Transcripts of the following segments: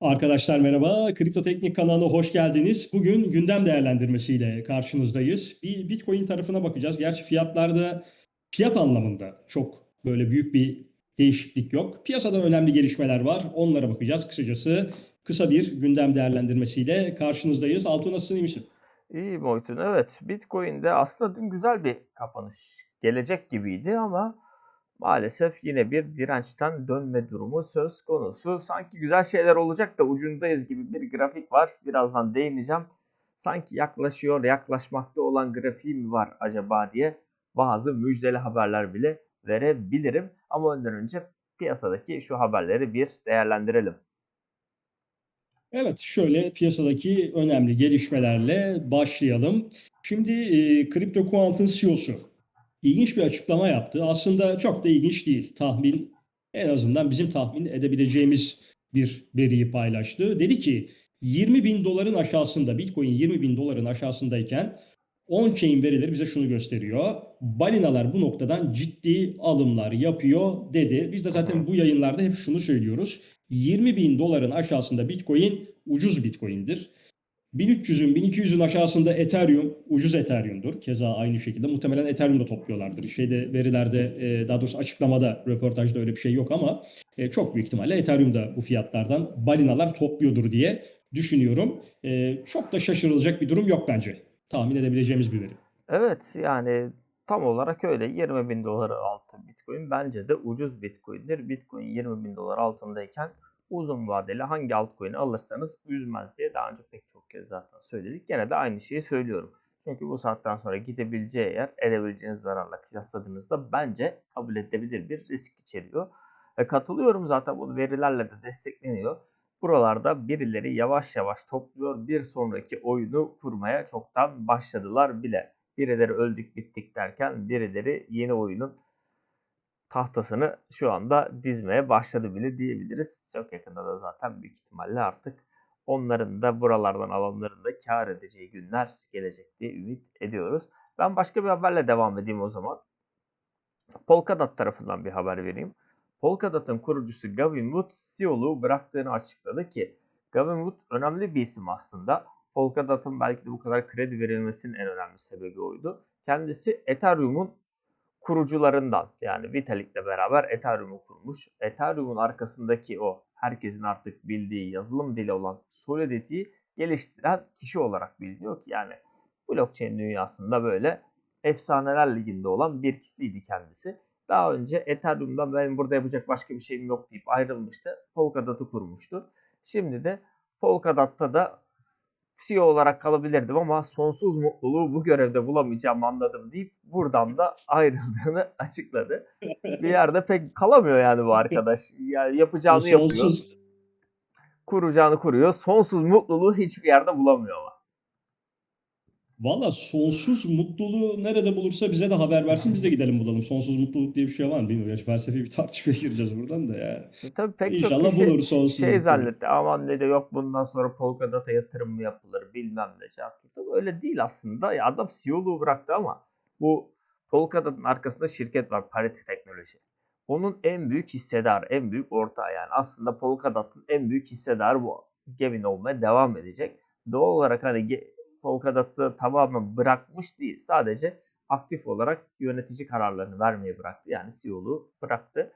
Arkadaşlar merhaba, Kripto Teknik kanalına hoş geldiniz. Bugün gündem değerlendirmesiyle karşınızdayız. Bir Bitcoin tarafına bakacağız. Gerçi fiyatlarda, fiyat anlamında çok böyle büyük bir değişiklik yok. Piyasada önemli gelişmeler var. Onlara bakacağız. Kısacası kısa bir gündem değerlendirmesiyle karşınızdayız. Altuğ nasılsın, iyi misin? İyi Boytun. Evet, Bitcoin'de aslında dün güzel bir kapanış gelecek gibiydi ama maalesef yine bir dirençten dönme durumu söz konusu. Sanki güzel şeyler olacak da ucundayız gibi bir grafik var. Birazdan değineceğim. Sanki yaklaşıyor, yaklaşmakta olan grafiği mi var acaba diye bazı müjdeli haberler bile verebilirim. Ama ondan önce piyasadaki şu haberleri bir değerlendirelim. Evet, şöyle piyasadaki önemli gelişmelerle başlayalım. Şimdi e, Crypto Quant'ın CEO'su ilginç bir açıklama yaptı. Aslında çok da ilginç değil. Tahmin, en azından bizim tahmin edebileceğimiz bir veriyi paylaştı. Dedi ki 20 bin doların aşağısında, Bitcoin 20 bin doların aşağısındayken on-chain verileri bize şunu gösteriyor. Balinalar bu noktadan ciddi alımlar yapıyor dedi. Biz de zaten bu yayınlarda hep şunu söylüyoruz. 20 bin doların aşağısında Bitcoin ucuz Bitcoin'dir. 1300'ün 1200'ün aşağısında Ethereum ucuz Ethereum'dur. Keza aynı şekilde muhtemelen Ethereum'da topluyorlardır. Şeyde verilerde e, daha doğrusu açıklamada röportajda öyle bir şey yok ama e, çok büyük ihtimalle Ethereum'da bu fiyatlardan balinalar topluyordur diye düşünüyorum. E, çok da şaşırılacak bir durum yok bence. Tahmin edebileceğimiz bir veri. Evet yani tam olarak öyle 20 bin doları altı Bitcoin bence de ucuz Bitcoin'dir. Bitcoin 20 bin dolar altındayken uzun vadeli hangi altcoin'i alırsanız üzmez diye daha önce pek çok kez zaten söyledik. Gene de aynı şeyi söylüyorum. Çünkü bu saatten sonra gidebileceği yer edebileceğiniz zararla kıyasladığınızda bence kabul edilebilir bir risk içeriyor. Ve katılıyorum zaten bu verilerle de destekleniyor. Buralarda birileri yavaş yavaş topluyor. Bir sonraki oyunu kurmaya çoktan başladılar bile. Birileri öldük bittik derken birileri yeni oyunun tahtasını şu anda dizmeye başladı bile diyebiliriz. Çok yakında da zaten büyük ihtimalle artık onların da buralardan alanların da kar edeceği günler gelecek diye ümit ediyoruz. Ben başka bir haberle devam edeyim o zaman. Polkadot tarafından bir haber vereyim. Polkadot'un kurucusu Gavin Wood CEO'luğu bıraktığını açıkladı ki Gavin Wood önemli bir isim aslında. Polkadot'un belki de bu kadar kredi verilmesinin en önemli sebebi oydu. Kendisi Ethereum'un kurucularından yani Vitalik'le beraber Ethereum'u kurmuş. Ethereum'un arkasındaki o herkesin artık bildiği yazılım dili olan Solidity'yi geliştiren kişi olarak biliniyor ki yani blockchain dünyasında böyle efsaneler liginde olan bir kişiydi kendisi. Daha önce Ethereum'dan benim burada yapacak başka bir şeyim yok deyip ayrılmıştı. Polkadot'u kurmuştu. Şimdi de Polkadot'ta da CEO olarak kalabilirdim ama sonsuz mutluluğu bu görevde bulamayacağım anladım deyip buradan da ayrıldığını açıkladı. Bir yerde pek kalamıyor yani bu arkadaş. Yani yapacağını O yapıyor. sonsuz Kuracağını kuruyor. Sonsuz mutluluğu hiçbir yerde bulamıyor ama. Valla sonsuz mutluluğu nerede bulursa bize de haber versin biz de gidelim bulalım. Sonsuz mutluluk diye bir şey var mı bilmiyorum. Gerçi felsefi bir tartışmaya gireceğiz buradan da ya. E Tabii pek çok İnşallah kişi bulur sonsuz şey mutluluğu. zannetti. Aman dedi yok bundan sonra Polkadot'a yatırım mı yapılır bilmem ne. çarptı. Öyle değil aslında. Ya adam CEO'luğu bıraktı ama bu Polkadot'un arkasında şirket var. Parity Teknoloji. Onun en büyük hissedarı, en büyük ortağı yani. Aslında Polkadot'un en büyük hissedarı bu. Gavin olmaya devam edecek. Doğal olarak hani Polkadot'u tamamen bırakmış değil. Sadece aktif olarak yönetici kararlarını vermeye bıraktı. Yani CEO'luğu bıraktı.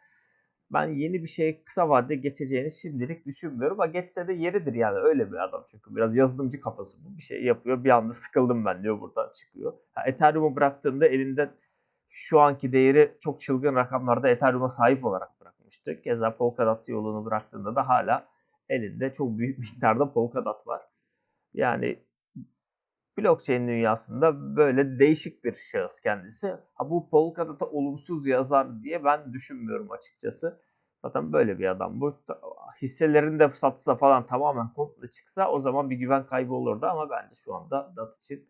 Ben yeni bir şey kısa vadede geçeceğini şimdilik düşünmüyorum. Ama geçse de yeridir yani öyle bir adam çünkü. Biraz yazılımcı kafası bu. Bir şey yapıyor bir anda sıkıldım ben diyor buradan çıkıyor. Ha, Ethereum'u bıraktığında elinde şu anki değeri çok çılgın rakamlarda Ethereum'a sahip olarak bırakmıştı. Keza Polkadot yolunu bıraktığında da hala elinde çok büyük miktarda Polkadot var. Yani blockchain dünyasında böyle değişik bir şahıs kendisi. Ha bu Polkadot'a olumsuz yazar diye ben düşünmüyorum açıkçası. Zaten böyle bir adam bu. Hisselerini de satsa falan tamamen komple çıksa o zaman bir güven kaybı olurdu ama bence şu anda DAT için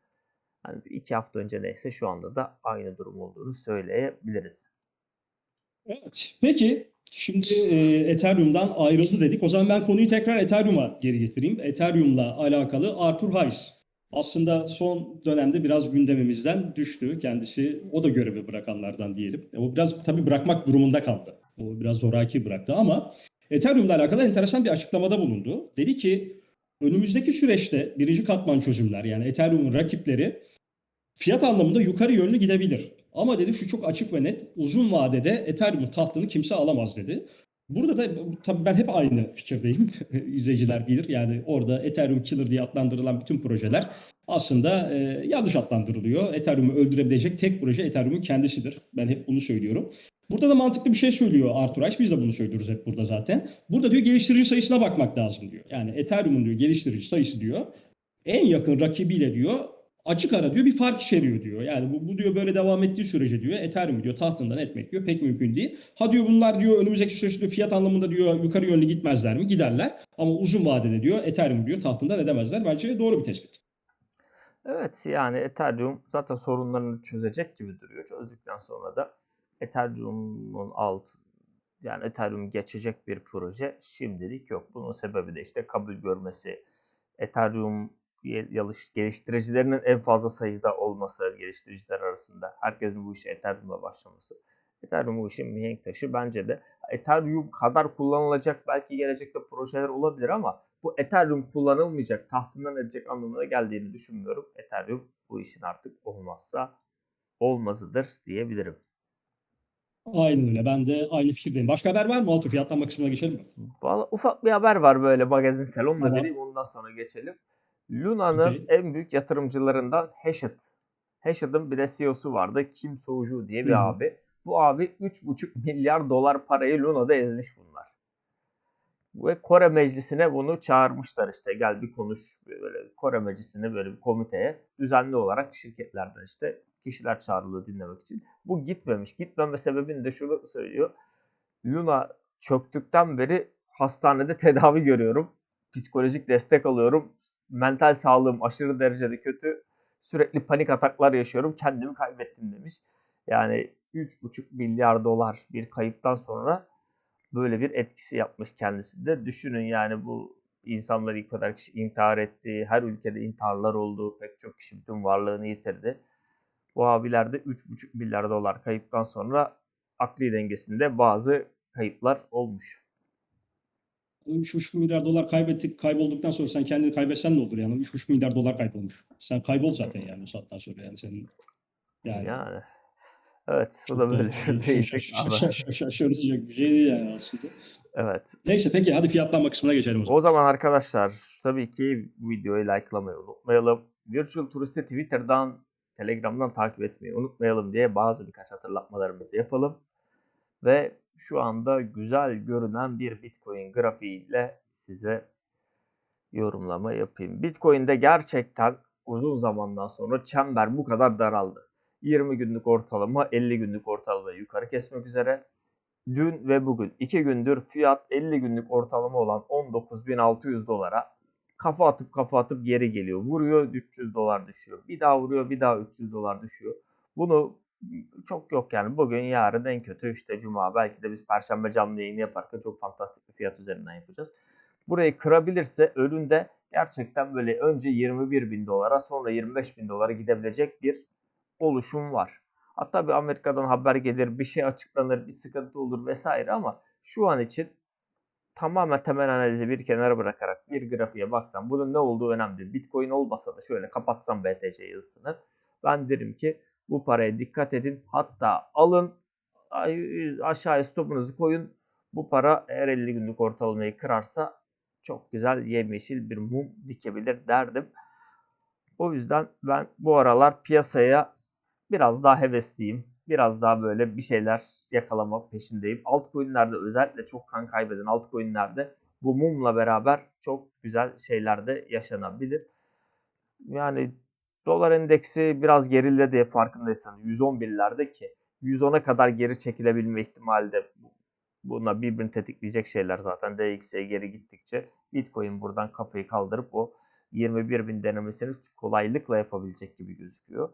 hani iki hafta önce neyse şu anda da aynı durum olduğunu söyleyebiliriz. Evet. Peki şimdi e, Ethereum'dan ayrıldı dedik. O zaman ben konuyu tekrar Ethereum'a geri getireyim. Ethereum'la alakalı Arthur Hayes. Aslında son dönemde biraz gündemimizden düştü. Kendisi o da görevi bırakanlardan diyelim. E, O biraz tabii bırakmak durumunda kaldı. O biraz zoraki bıraktı ama Ethereum'la alakalı enteresan bir açıklamada bulundu. Dedi ki önümüzdeki süreçte birinci katman çözümler yani Ethereum'un rakipleri fiyat anlamında yukarı yönlü gidebilir. Ama dedi şu çok açık ve net uzun vadede Ethereum'un tahtını kimse alamaz dedi. Burada da tabii ben hep aynı fikirdeyim. İzleyiciler bilir. Yani orada Ethereum Killer diye adlandırılan bütün projeler aslında e, yanlış adlandırılıyor. Ethereum'u öldürebilecek tek proje Ethereum'un kendisidir. Ben hep bunu söylüyorum. Burada da mantıklı bir şey söylüyor Arthur Ashe. Biz de bunu söylüyoruz hep burada zaten. Burada diyor geliştirici sayısına bakmak lazım diyor. Yani Ethereum'un diyor geliştirici sayısı diyor en yakın rakibiyle diyor açık ara diyor bir fark içeriyor diyor. Yani bu, bu diyor böyle devam ettiği sürece diyor Ethereum diyor tahtından etmek diyor pek mümkün değil. Ha diyor bunlar diyor önümüzdeki süreçte diyor, fiyat anlamında diyor yukarı yönlü gitmezler mi? Giderler. Ama uzun vadede diyor Ethereum diyor tahtından edemezler. Bence doğru bir tespit. Evet yani Ethereum zaten sorunlarını çözecek gibi duruyor. Çözdükten sonra da Ethereum'un alt yani Ethereum geçecek bir proje şimdilik yok. Bunun sebebi de işte kabul görmesi, Ethereum geliştiricilerinin en fazla sayıda olması geliştiriciler arasında. Herkesin bu işe Ethereum'la başlaması. Ethereum bu işin mihenk taşı. Bence de Ethereum kadar kullanılacak belki gelecekte projeler olabilir ama bu Ethereum kullanılmayacak, tahtından edecek anlamına geldiğini düşünmüyorum. Ethereum bu işin artık olmazsa olmazıdır diyebilirim. Aynen öyle. Ben de aynı fikirdeyim. Başka haber var mı? Altı fiyatlanma kısmına geçelim mi? Valla ufak bir haber var böyle magazinsel. Onu da vereyim ondan sonra geçelim. Luna'nın Okey. en büyük yatırımcılarından Hashit. Hashit'in bir de CEO'su vardı. Kim Soo-ju diye bir Hı. abi. Bu abi 3,5 milyar dolar parayı Luna'da ezmiş bunlar. Ve Kore Meclisi'ne bunu çağırmışlar işte gel bir konuş böyle Kore Meclisi'ne böyle bir komiteye düzenli olarak şirketlerden işte kişiler çağrılıyor dinlemek için. Bu gitmemiş. Gitmeme sebebini de şunu söylüyor. Luna çöktükten beri hastanede tedavi görüyorum. Psikolojik destek alıyorum. Mental sağlığım aşırı derecede kötü. Sürekli panik ataklar yaşıyorum. Kendimi kaybettim demiş. Yani 3,5 milyar dolar bir kayıptan sonra böyle bir etkisi yapmış kendisi de. Düşünün yani bu insanlar ilk kadar kişi intihar etti. Her ülkede intiharlar oldu. Pek çok kişi bütün varlığını yitirdi. Bu abiler de 3,5 milyar dolar kayıptan sonra akli dengesinde bazı kayıplar olmuş. 3,5 milyar dolar kaybettik, kaybolduktan sonra sen kendini kaybetsen ne olur yani? 3,5 milyar dolar kaybolmuş. Sen kaybol zaten yani o saatten sonra yani senin yani. Yani. Evet bu da böyle bir değişik ama. Şaşırtıcak bir şey değil yani aslında. Evet. Neyse peki hadi fiyatlanma kısmına geçelim o zaman. O zaman arkadaşlar tabii ki videoyu likelamayı unutmayalım. Virtual Turist'i Twitter'dan, Telegram'dan takip etmeyi unutmayalım diye bazı birkaç hatırlatmalarımızı yapalım. Ve şu anda güzel görünen bir Bitcoin grafiğiyle size yorumlama yapayım. Bitcoin'de gerçekten uzun zamandan sonra çember bu kadar daraldı. 20 günlük ortalama 50 günlük ortalamayı yukarı kesmek üzere. Dün ve bugün 2 gündür fiyat 50 günlük ortalama olan 19.600 dolara kafa atıp kafa atıp geri geliyor. Vuruyor 300 dolar düşüyor. Bir daha vuruyor bir daha 300 dolar düşüyor. Bunu çok yok yani bugün yarın en kötü işte cuma belki de biz perşembe canlı yayını yaparken çok fantastik bir fiyat üzerinden yapacağız. Burayı kırabilirse önünde gerçekten böyle önce 21 bin dolara sonra 25 bin dolara gidebilecek bir oluşum var. Hatta bir Amerika'dan haber gelir, bir şey açıklanır, bir sıkıntı olur vesaire ama şu an için tamamen temel analizi bir kenara bırakarak bir grafiğe baksam bunun ne olduğu önemli. Bitcoin olmasa da şöyle kapatsam BTC yazısını ben derim ki bu paraya dikkat edin. Hatta alın aşağıya stopunuzu koyun. Bu para eğer 50 günlük ortalamayı kırarsa çok güzel yemyeşil bir mum dikebilir derdim. O yüzden ben bu aralar piyasaya biraz daha hevesliyim. Biraz daha böyle bir şeyler yakalama peşindeyim. Altcoin'lerde özellikle çok kan kaybeden altcoin'lerde bu mumla beraber çok güzel şeyler de yaşanabilir. Yani dolar endeksi biraz geriledi farkındaysanız 111'lerde ki 110'a kadar geri çekilebilme ihtimali de buna birbirini tetikleyecek şeyler zaten DX'ye geri gittikçe Bitcoin buradan kafayı kaldırıp o 21 bin denemesini kolaylıkla yapabilecek gibi gözüküyor.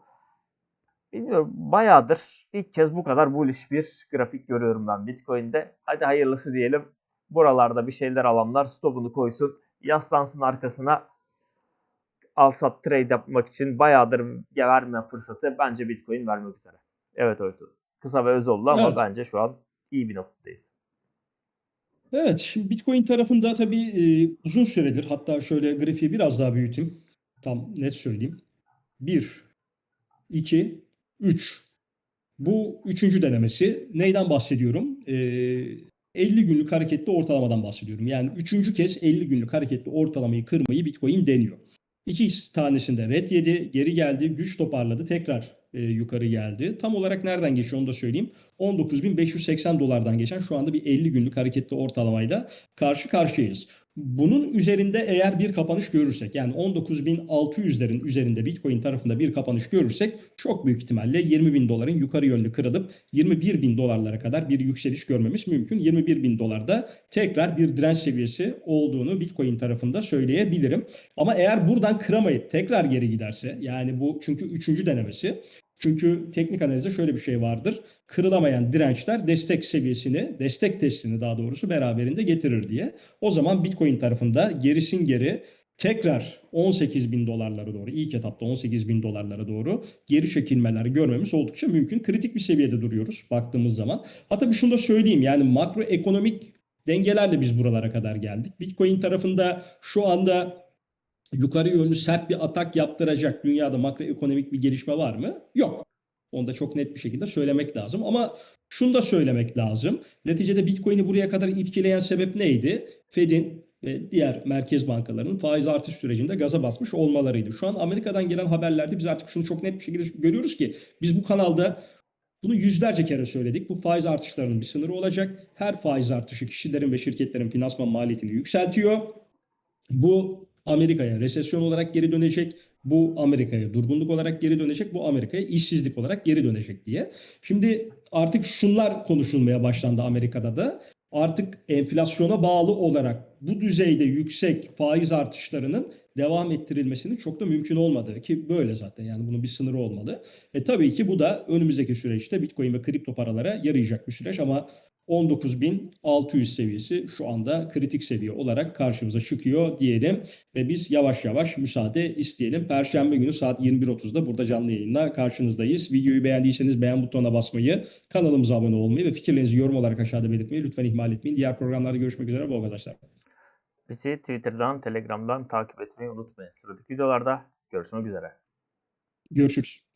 Bilmiyorum bayağıdır ilk kez bu kadar bullish bir grafik görüyorum ben Bitcoin'de. Hadi hayırlısı diyelim. Buralarda bir şeyler alanlar stopunu koysun. Yaslansın arkasına al sat trade yapmak için bayağıdır verme fırsatı bence Bitcoin vermek üzere. Evet Oytun. Kısa ve öz oldu ama Evet. bence şu an iyi bir noktadayız. Evet, şimdi Bitcoin tarafında tabii e, uzun süredir hatta şöyle grafiği biraz daha büyüteyim. Tam net söyleyeyim. 1, 2, 3. Bu üçüncü denemesi. Neyden bahsediyorum? E, 50 günlük hareketli ortalamadan bahsediyorum. Yani üçüncü kez 50 günlük hareketli ortalamayı kırmayı Bitcoin deniyor. İki tanesinde red yedi, geri geldi, güç toparladı, tekrar e, yukarı geldi. Tam olarak nereden geçiyor onu da söyleyeyim. 19.580 dolardan geçen şu anda bir 50 günlük hareketli ortalamayla karşı karşıyayız. Bunun üzerinde eğer bir kapanış görürsek yani 19.600'lerin üzerinde Bitcoin tarafında bir kapanış görürsek çok büyük ihtimalle 20.000 doların yukarı yönlü kırılıp 21.000 dolarlara kadar bir yükseliş görmemiz mümkün. 21.000 dolarda tekrar bir direnç seviyesi olduğunu Bitcoin tarafında söyleyebilirim. Ama eğer buradan kıramayıp tekrar geri giderse yani bu çünkü üçüncü denemesi çünkü teknik analizde şöyle bir şey vardır. Kırılamayan dirençler destek seviyesini, destek testini daha doğrusu beraberinde getirir diye. O zaman Bitcoin tarafında gerisin geri tekrar 18 bin dolarlara doğru, ilk etapta 18 bin dolarlara doğru geri çekilmeler görmemiz oldukça mümkün. Kritik bir seviyede duruyoruz baktığımız zaman. Hatta bir şunu da söyleyeyim yani makroekonomik dengelerle biz buralara kadar geldik. Bitcoin tarafında şu anda yukarı yönlü sert bir atak yaptıracak dünyada makroekonomik bir gelişme var mı? Yok. Onu da çok net bir şekilde söylemek lazım. Ama şunu da söylemek lazım. Neticede Bitcoin'i buraya kadar itkileyen sebep neydi? Fed'in ve diğer merkez bankalarının faiz artış sürecinde gaza basmış olmalarıydı. Şu an Amerika'dan gelen haberlerde biz artık şunu çok net bir şekilde görüyoruz ki biz bu kanalda bunu yüzlerce kere söyledik. Bu faiz artışlarının bir sınırı olacak. Her faiz artışı kişilerin ve şirketlerin finansman maliyetini yükseltiyor. Bu Amerika'ya resesyon olarak geri dönecek. Bu Amerika'ya durgunluk olarak geri dönecek. Bu Amerika'ya işsizlik olarak geri dönecek diye. Şimdi artık şunlar konuşulmaya başlandı Amerika'da da. Artık enflasyona bağlı olarak bu düzeyde yüksek faiz artışlarının devam ettirilmesinin çok da mümkün olmadığı ki böyle zaten yani bunun bir sınırı olmalı. E tabii ki bu da önümüzdeki süreçte Bitcoin ve kripto paralara yarayacak bir süreç ama 19.600 seviyesi şu anda kritik seviye olarak karşımıza çıkıyor diyelim ve biz yavaş yavaş müsaade isteyelim. Perşembe günü saat 21.30'da burada canlı yayınla karşınızdayız. Videoyu beğendiyseniz beğen butonuna basmayı, kanalımıza abone olmayı ve fikirlerinizi yorum olarak aşağıda belirtmeyi lütfen ihmal etmeyin. Diğer programlarda görüşmek üzere. Bol kazançlar. Bizi Twitter'dan, Telegram'dan takip etmeyi unutmayın. Sıradaki videolarda görüşmek üzere. Görüşürüz.